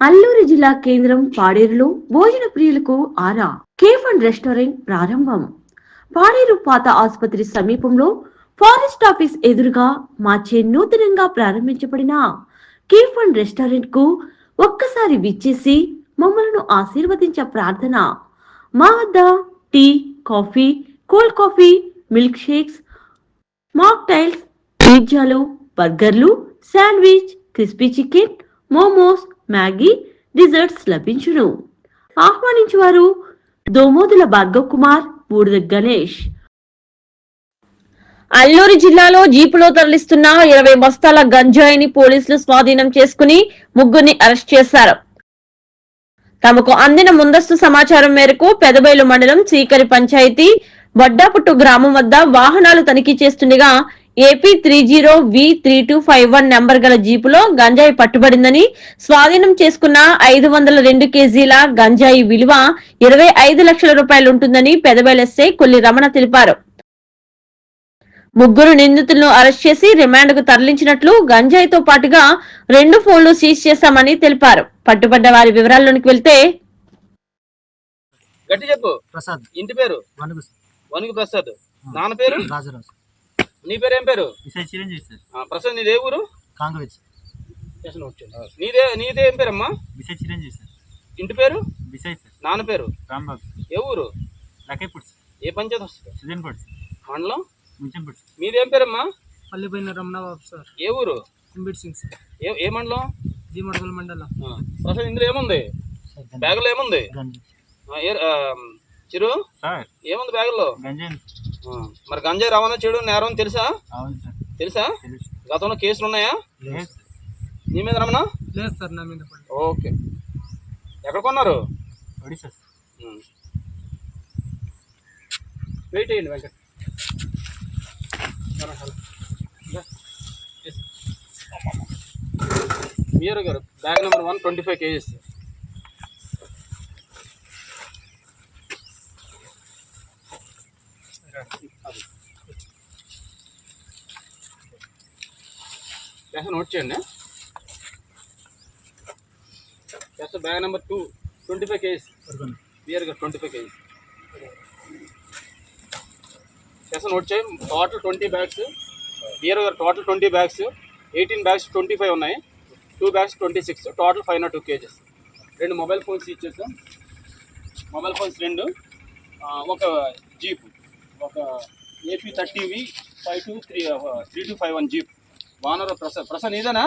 అల్లూరి జిల్లా కేంద్రం పాడేరులో భోజన ప్రియులకు ఆరా. కేఫ్ అండ్ రెస్టారెంట్ ప్రారంభం. పాడేరు పాత ఆసుపత్రి సమీపంలో ఫారెస్ట్ ఆఫీస్ ఎదురుగా మార్చే నూతనంగా ప్రారంభించబడిన కేఫ్ అండ్ రెస్టారెంట్కు ఒక్కసారి విచ్చేసి మమ్మలను ఆశీర్వదించే ప్రార్థన. మా వద్ద tea coffee cold coffee milkshakes mocktails పిజ్జాలు బర్గర్లు sandwich crispy chicken momos Maggi desserts లభించును. ఆహ్వానించేవారు దోమోదుల భార్గవ్ కుమార్ బూడిద గణేష్. అల్లూరి జిల్లాలో జీపులో తరలిస్తున్న ఇరవై బస్తాల గంజాయిని పోలీసులు స్వాధీనం చేసుకుని ముగ్గురిని అరెస్ట్ చేశారు. తమకు అందిన ముందస్తు సమాచారం మేరకు పెదబైలు మండలం చీకరి పంచాయతీ వడ్డాపుట్టు గ్రామం వద్ద వాహనాలు తనిఖీ చేస్తుండగా AP three zero V three two five one number గల జీపులో గంజాయి పట్టుబడిందని స్వాధీనం చేసుకున్న ఐదు వందల రెండు కేజీల గంజాయి విలువ ఇరవై ఐదు లక్షల రూపాయలు ఉంటుందని పెదబైల్ ఎస్ఐ కొల్లి రమణ తెలిపారు. ముగ్గురు నిందితులను అరెస్ట్ చేసి రిమాండ్కు తరలించినట్లు గంజాయితో పాటుగా రెండు ఫోన్లు సీజ్ చేశామని తెలిపారు. పట్టుబడ్డ వారి వివరాల్లోనికి వెళ్తే గట్టి చెప్పు. ప్రసాద్. ఇంటి పేరు? ప్రసాద్. నాన్న పేరు? రాజరాజు. నీ పేరు ఏం పేరు? చిరంజీవి సార్. ప్రసాద్ నీదే ఊరు? కాంగ్రెస్ నీదే నీదే ఏం పేరమ్మా? విషయ చిరంజీవి సార్. ఇంటి పేరు? విషయ్ సార్. నాన్న పేరు? రాంబాబు ఏ ఊరు? లకేపూడి సార్. ఏ పంచాయతీ వస్తుంది? సుజన్పూడి సార్. మండలం? ముంచంపూడి సార్. మీదేం పేరమ్మా? పల్లిపోయిన రమణబాబు సార్. ఏ ఊరు? ఎంబిడ్ సింగ్ సార్. ఏ ఏ మండలం? జీమడగల మండలం. ఆ, ప్రసాద్ ఇందులో ఏముంది? బ్యాగులో ఏముంది? చిరు? సార్. ఏముంది బ్యాగులో? గంజాయి మరి గంజాయి రవాణా చేయడం నేరం తెలుసా? అవును సార్. తెలుసా? గతంలో కేసులు ఉన్నాయా? నీ మీద రమణ లేదు సార్ నా మీద ఓకే. ఎక్కడ కొన్నారు? వెయిట్ చేయండి వెంకట్. మీరు గారు bag number one twenty five KGs. Note చేయండి. Just bag number two twenty five KGs beer twenty five KGs yes note చేయి. Total twenty bags beer total twenty bags eighteen bags twenty five ఉన్నాయి. Two bags twenty six total five nought two KGs రెండు mobile phones ఇచ్చేసాం. Mobile phones రెండు. ఒక jeep ఒక AP thirty V five two three three two five one jeep వానర ప్రస ప్రసాద్ ఏదైనా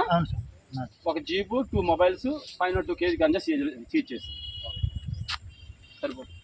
ఒక jeep two mobiles five two KG ganja seize seize చేసి సరిపోతుంది.